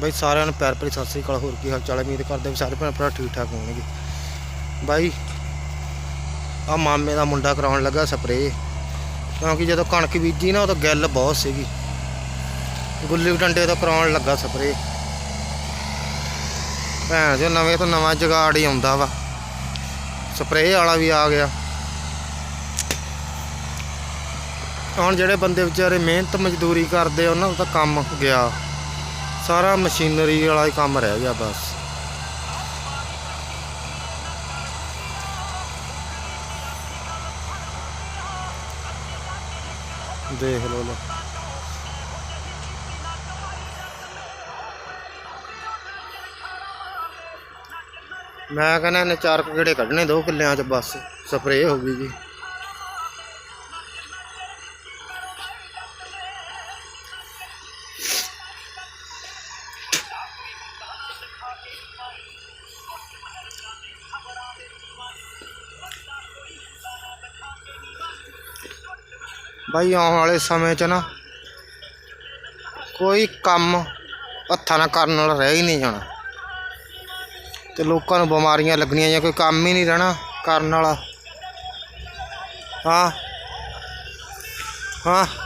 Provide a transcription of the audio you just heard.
ਬਾਈ ਸਾਰਿਆਂ ਨੂੰ ਪਿਆਰ ਭਰੀ ਸਤਿ ਸ੍ਰੀ ਅਕਾਲ ਹੋਰ ਕੀ ਹਾਲ ਚਾਲ ਹੈ? ਉਮੀਦ ਕਰਦੇ ਵੀ ਸਾਰੇ ਭੈਣ ਭਰਾ ਠੀਕ ਠਾਕ ਹੋਣਗੇ। ਬਾਈ ਆ ਮਾਮੇ ਦਾ ਮੁੰਡਾ ਕਰਾਉਣ ਲੱਗਾ ਸਪਰੇਅ ਕਿਉਂਕਿ ਜਦੋਂ ਕਣਕ ਬੀਜੀ ਨਾ ਉਦੋਂ ਗਿੱਲ ਬਹੁਤ ਸੀਗੀ। ਗੁੱਲੀ ਡੰਡੇ ਤੋਂ ਕਰਾਉਣ ਲੱਗਾ ਸਪਰੇਅ। ਭੈਣ ਜੋ ਨਵੇਂ ਤੋਂ ਨਵਾਂ ਜਗਾੜ ਹੀ ਆਉਂਦਾ ਵਾ। ਸਪਰੇਅ ਵਾਲਾ ਵੀ ਆ ਗਿਆ। ਹੁਣ ਜਿਹੜੇ ਬੰਦੇ ਵਿਚਾਰੇ ਮਿਹਨਤ ਮਜ਼ਦੂਰੀ ਕਰਦੇ ਆ, ਉਹਨਾਂ ਦਾ ਕੰਮ ਗਿਆ। ਸਾਰਾ ਮਸ਼ੀਨਰੀ ਵਾਲਾ ਹੀ ਕੰਮ ਰਹਿ ਗਿਆ ਬਸ। ਦੇਖ ਲਓ ਲੋ ਮੈਂ ਕਹਿੰਦਾ ਇਹਨੇ ਚਾਰ ਕੁ ਗੇੜੇ ਕੱਢਣੇ ਦੋ ਕਿੱਲਿਆਂ 'ਚ ਬਸ, ਸਪਰੇਅ ਹੋ ਗਈ ਜੀ। ਬਾਈ, ਆਉਣ ਵਾਲੇ ਸਮੇਂ 'ਚ ਨਾ ਕੋਈ ਕੰਮ ਹੱਥਾਂ ਨਾਲ ਕਰਨ ਵਾਲਾ ਰਹਿ ਹੀ ਨਹੀਂ ਜਾਣਾ। ਤੇ ਲੋਕਾਂ ਨੂੰ ਬਿਮਾਰੀਆਂ ਲੱਗਣੀਆਂ ਜਾਂ ਕੋਈ ਕੰਮ ਹੀ ਨਹੀਂ ਰਹਿਣਾ ਕਰਨ ਵਾਲਾ। ਹਾਂ। ਹਾਂ।